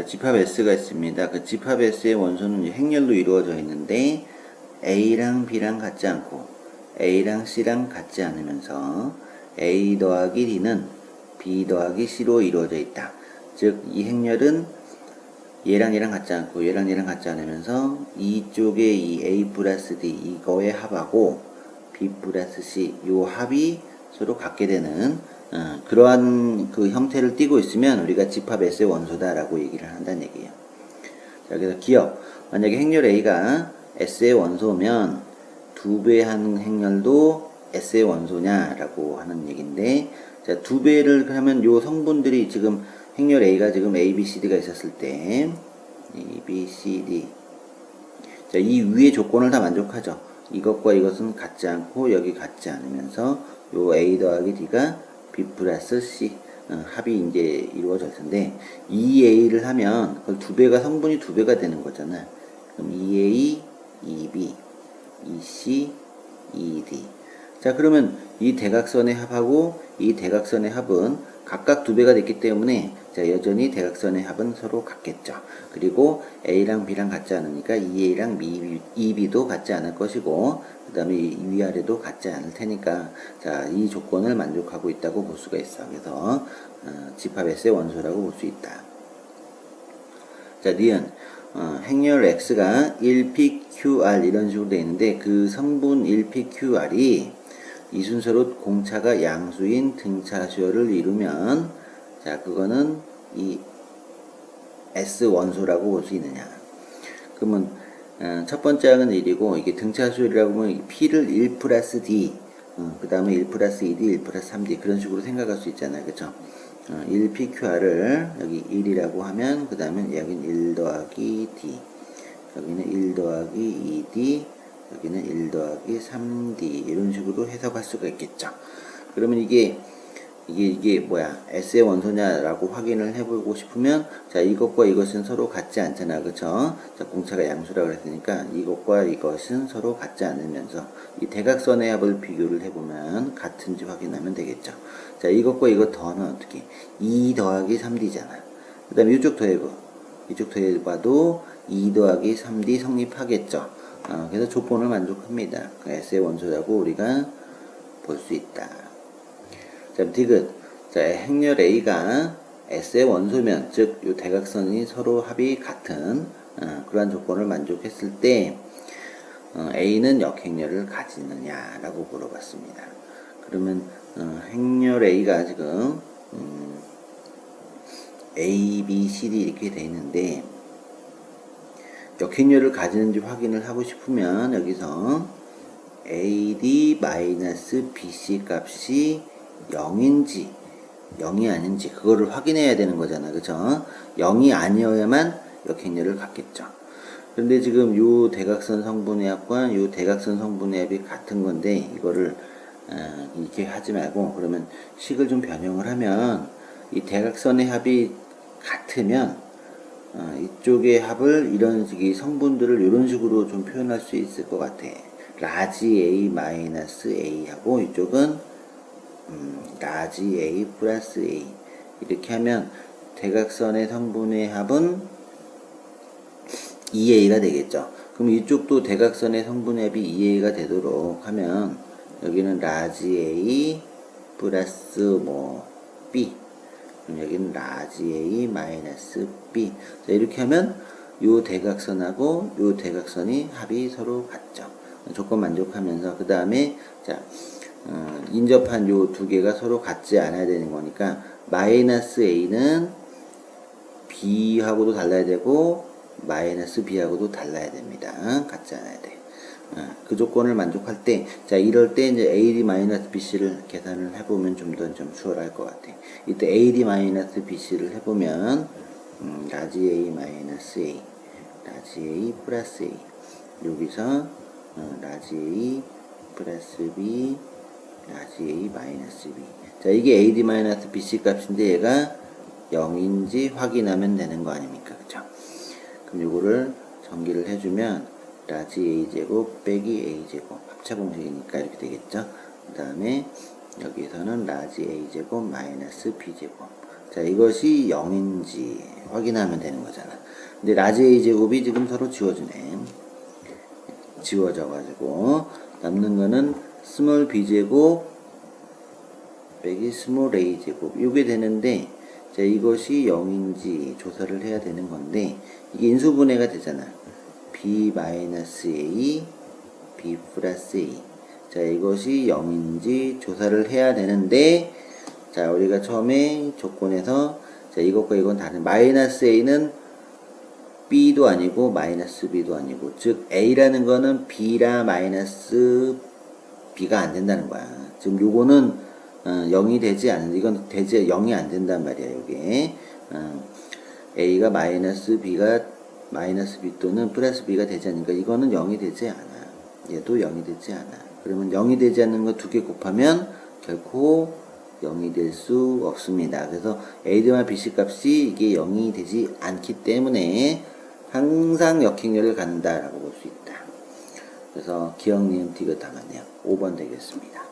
자, 집합 S가 있습니다. 그 집합 S의 원소는 행렬로 이루어져 있는데 A랑 B랑 같지 않고 A랑 C랑 같지 않으면서 A 더하기 D는 B 더하기 C로 이루어져 있다. 즉, 이 행렬은 얘랑 얘랑 같지 않고 얘랑 얘랑 같지 않으면서 이쪽에 이 A 플러스 D 이거의 합하고 B 플러스 C 요 합이 서로 같게 되는 어, 그러한 그 형태를 띠고 있으면 우리가 집합 S의 원소다라고 얘기를 한다는 얘기예요. 자, 그래서 기억. 만약에 행렬 A가 S의 원소면 두배 하는 행렬도 S의 원소냐라고 하는 얘기인데, 자, 두 배를 하면 요 성분들이 지금 행렬 A가 지금 A, B, C, D가 있었을 때, A, B, C, D. 자, 이 위의 조건을 다 만족하죠. 이것과 이것은 같지 않고 여기 같지 않으면서 요 A 더하기 D가 B 플러스 C 어, 합이 이제 이루어질 텐데 2A를 하면 그걸 두 배가 성분이 두 배가 되는 거잖아. 그럼 2A, 2B, 2C, 2D. 자 그러면 이 대각선의 합하고 이 대각선의 합은 각각 두 배가 됐기 때문에 자 여전히 대각선의 합은 서로 같겠죠. 그리고 A랑 B랑 같지 않으니까 2A랑 2B도 같지 않을 것이고 그 다음에 위아래도 같지 않을 테니까 자 이 조건을 만족하고 있다고 볼 수가 있어. 그래서 어, 집합 S의 원소라고 볼 수 있다. 자 니은 어, 행렬 X가 1PQR 이런 식으로 되어 있는데 그 성분 1PQR이 이 순서로 공차가 양수인 등차 수열을 이루면 자 그거는 이 S 원소라고 볼 수 있느냐. 그러면 어, 첫 번째 항은 1이고 이게 등차수열이라고 하면 P를 1 플러스 D 어, 그 다음에 1 플러스 2D 1 플러스 3D 그런 식으로 생각할 수 있잖아요. 그쵸? 어, 1PQR을 여기 1이라고 하면 그 다음에 여기는 1 더하기 D 여기는 1 더하기 2D 여기는 1 더하기 3D 이런 식으로 해석할 수가 있겠죠. 그러면 이게 이게 이게 뭐야 S의 원소냐라고 확인을 해보고 싶으면 자 이것과 이것은 서로 같지 않잖아. 그쵸? 자 공차가 양수라고 그랬으니까 이것과 이것은 서로 같지 않으면서 이 대각선의 합을 비교를 해보면 같은지 확인하면 되겠죠. 자 이것과 이것 더하면 어떻게 2 더하기 3D잖아. 그 다음에 이쪽 더해봐 이쪽 더해봐도 2 더하기 3D 성립하겠죠. 어, 그래서 조건을 만족합니다. 그 S의 원소라고 우리가 볼 수 있다. 자, 디귿. 자, 행렬 A가 S의 원소면, 즉, 요 대각선이 서로 합이 같은 어, 그러한 조건을 만족했을 때 어, A는 역행렬을 가지느냐라고 물어봤습니다. 그러면 어, 행렬 A가 지금 음, A, B, C, D 이렇게 돼 있는데 역행렬을 가지는지 확인을 하고 싶으면 여기서 AD-BC 값이 0인지 0이 아닌지 그거를 확인해야 되는 거잖아. 그죠 0이 아니어야만 역행렬을 갖겠죠. 그런데 지금 요 대각선 성분의 합과 요 대각선 성분의 합이 같은 건데 이거를 어, 이렇게 하지 말고 그러면 식을 좀 변형을 하면 이 대각선의 합이 같으면 어, 이쪽의 합을 이런 식의 성분들을 이런 식으로 좀 표현할 수 있을 것 같아. 라지 A 마이너스 A 하고 이쪽은 음, 라지 A 플러스 A 이렇게 하면 대각선의 성분의 합은 2A가 되겠죠. 그럼 이쪽도 대각선의 성분의 합이 2A가 되도록 하면 여기는 라지 A 플러스 뭐 B 그럼 여기는 라지 A 마이너스 B. 자, 이렇게 하면 요 대각선하고 요 대각선이 합이 서로 같죠. 조건 만족하면서 그 다음에 자 어, 인접한 요 두 개가 서로 같지 않아야 되는 거니까 마이너스 A는 B하고도 달라야 되고 마이너스 B하고도 달라야 됩니다. 같지 않아야 돼. 어, 그 조건을 만족할 때, 자, 이럴 때 이제 AD 마이너스 BC를 계산을 해보면 좀 더좀 수월할 것 같아. 이때 AD 마이너스 BC를 해보면, 음, 라지 A 마이너스 A, 라지 A 플러스 A. 여기서, 어, 라지 A 플러스 B, 라지 A 마이너스 B. 자, 이게 AD 마이너스 BC 값인데 얘가 0인지 확인하면 되는 거 아닙니까? 그쵸? 그럼 요거를 전기를 해주면, 라지 a제곱 빼기 a제곱 합차 공식이니까 이렇게 되겠죠 그 다음에 여기서는 라지 a제곱 마이너스 b제곱 자, 이것이 0인지 확인하면 되는 거잖아. 근데 라지 A 제곱이 지금 서로 지워주네. 지워져가지고 남는 거는 스몰 B 제곱 빼기 스몰 A 제곱 이게 되는데 자 이것이 0인지 조사를 해야 되는 건데 이게 인수분해가 되잖아. B 마이너스 A B 플러스 A 자 이것이 0인지 조사를 해야 되는데 자 우리가 처음에 조건에서 자 이것과 이건 다른 마이너스 A는 B도 아니고 마이너스 B도 아니고 즉 A라는 거는 B라 마이너스 B가 안 된다는 거야. 지금 요거는 어, 0이 되지 않는 이건 되지 0이 안 된단 말이야 이게 어, A가 마이너스 B가 마이너스 B 또는 플러스 B가 되지 않으니까 이거는 0이 되지 않아. 얘도 0이 되지 않아. 그러면 0이 되지 않는 거 두 개 곱하면 결코 0이 될 수 없습니다. 그래서 A드와 BC 값이 이게 0이 되지 않기 때문에 항상 역행렬을 간다라고 볼 수 있다. 그래서 기억 니은 디귿 담았네요. 5번 되겠습니다.